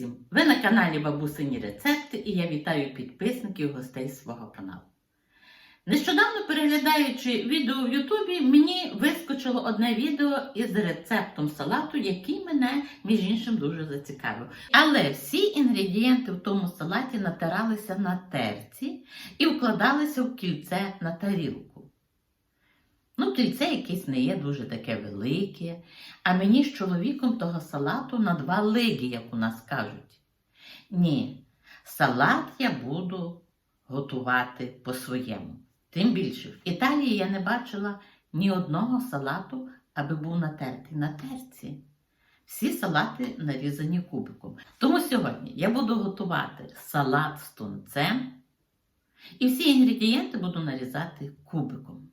усім! Ви на каналі Бабусині Рецепти і я вітаю підписників гостей свого каналу. Нещодавно переглядаючи відео в Ютубі, мені вискочило одне відео із рецептом салату, який мене, між іншим, дуже зацікавив. Але всі інгредієнти в тому салаті натиралися на терці і вкладалися в кільце на тарілку. Ну, кільце якесь не є дуже таке велике, а мені з чоловіком того салату на два лиги, як у нас кажуть. Ні, салат я буду готувати по-своєму. Тим більше, в Італії я не бачила ні одного салату, аби був натертий на терці. Всі салати нарізані кубиком. Тому сьогодні я буду готувати салат з тунцем і всі інгредієнти буду нарізати кубиком.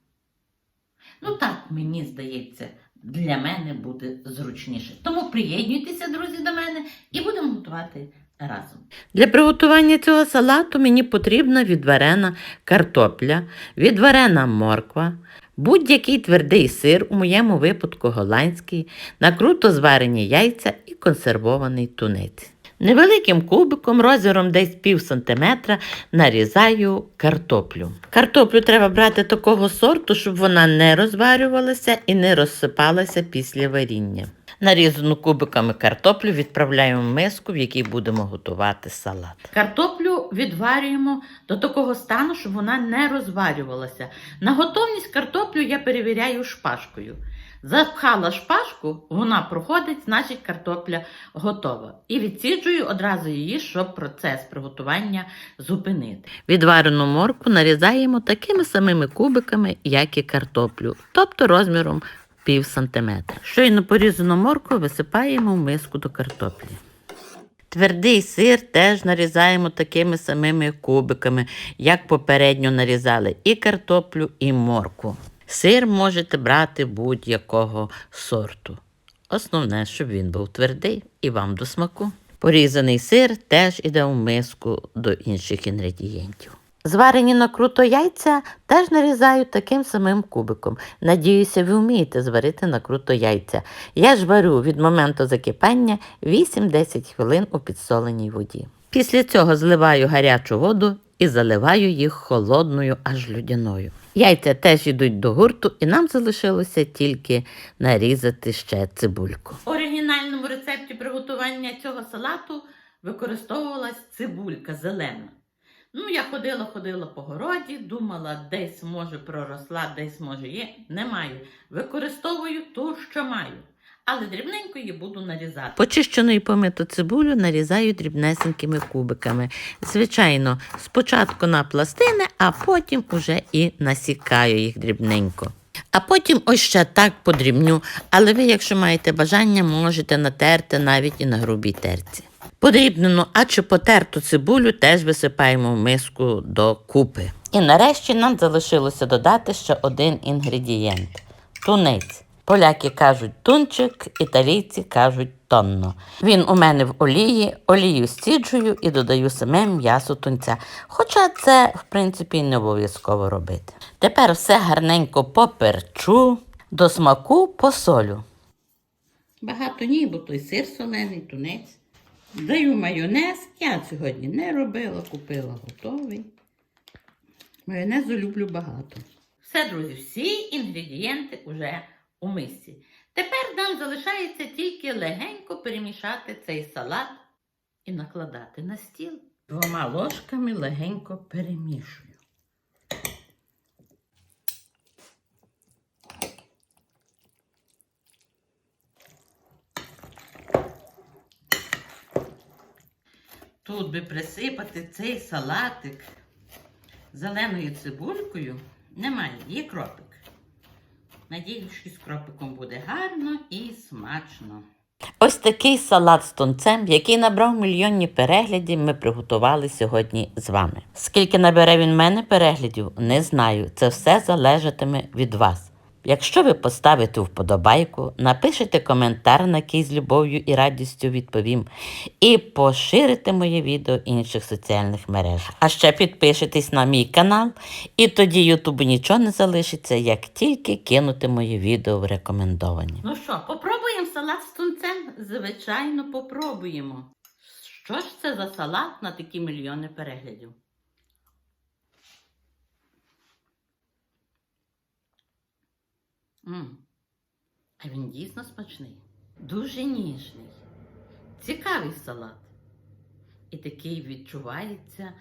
Ну так, мені здається, для мене буде зручніше. Тому приєднуйтеся, друзі, до мене і будемо готувати разом. Для приготування цього салату мені потрібна відварена картопля, відварена морква, будь-який твердий сир, у моєму випадку голландський, накруто зварені яйця і консервований тунець. Невеликим кубиком розміром десь пів сантиметра нарізаю картоплю. Картоплю треба брати такого сорту, щоб вона не розварювалася і не розсипалася після варіння. Нарізану кубиками картоплю відправляємо в миску, в якій будемо готувати салат. Картоплю відварюємо до такого стану, щоб вона не розварювалася. На готовність картоплю я перевіряю шпажкою. Запхала шпажку, вона проходить, значить картопля готова. І відсіджую одразу її, щоб процес приготування зупинити. Відварену моркву нарізаємо такими самими кубиками, як і картоплю, тобто розміром пів сантиметра. Щойно порізану моркву висипаємо в миску до картоплі. Твердий сир теж нарізаємо такими самими кубиками, як попередньо нарізали і картоплю, і моркву. Сир можете брати будь-якого сорту. Основне, щоб він був твердий і вам до смаку. Порізаний сир теж іде в миску до інших інгредієнтів. Зварені на круто яйця теж нарізаю таким самим кубиком. Надіюся, ви вмієте зварити на круто яйця. Я ж варю від моменту закипання 8-10 хвилин у підсоленій воді. Після цього зливаю гарячу воду і заливаю їх холодною аж людяною. Яйця теж йдуть до гурту, і нам залишилося тільки нарізати ще цибульку. В оригінальному рецепті приготування цього салату використовувалась цибулька зелена. Ну, я ходила, ходила по городі, думала, десь може проросла, десь може є. Немає. Використовую ту, що маю. Але дрібненько її буду нарізати. Почищену і помиту цибулю нарізаю дрібнесенькими кубиками. Звичайно, спочатку на пластини, а потім уже і насікаю їх дрібненько. А потім ось ще так подрібню, але ви, якщо маєте бажання, можете натерти навіть і на грубій терці. Подрібнену, а чи потерту цибулю теж висипаємо в миску до купи. І нарешті нам залишилося додати ще один інгредієнт тунець. Поляки кажуть тунчик, італійці кажуть тонно. Він у мене в олії, олію стіджую і додаю саме м'ясо тунця. Хоча це, в принципі, не обов'язково робити. Тепер все гарненько поперчу, до смаку посолю. Багато ні, бо той сир солений, тунець. Даю майонез. Я сьогодні не робила, купила готовий. Майонезу люблю багато. Все, друзі, всі інгредієнти вже у мисці. Тепер нам залишається тільки легенько перемішати цей салат і накладати на стіл. Двома ложками легенько перемішую. Тут би присипати цей салатик зеленою цибулькою. Немає, є кропик. Надіюсь, що кропиком буде гарно і смачно. Ось такий салат з тунцем, який набрав мільйонні переглядів, ми приготували сьогодні з вами. Скільки набере він мене переглядів, не знаю. Це все залежатиме від вас. Якщо ви поставите вподобайку, напишете коментар, на який з любов'ю і радістю відповім, і поширите моє відео в інших соціальних мережах. А ще підпишитесь на мій канал, і тоді Ютубу нічого не залишиться, як тільки кинути моє відео в рекомендовані. Ну що, попробуємо салат з тунцем? Звичайно, попробуємо. Що ж це за салат на такі мільйони переглядів? М. А він дійсно смачний, дуже ніжний, цікавий салат. І такий відчувається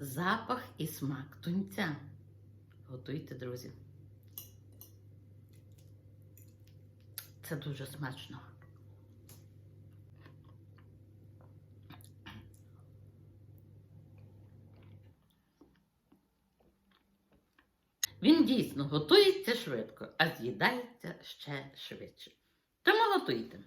запах і смак тунця. Готуйте, друзі. Це дуже смачно. Він дійсно готується швидко, а з'їдається ще швидше. Тому готуйте.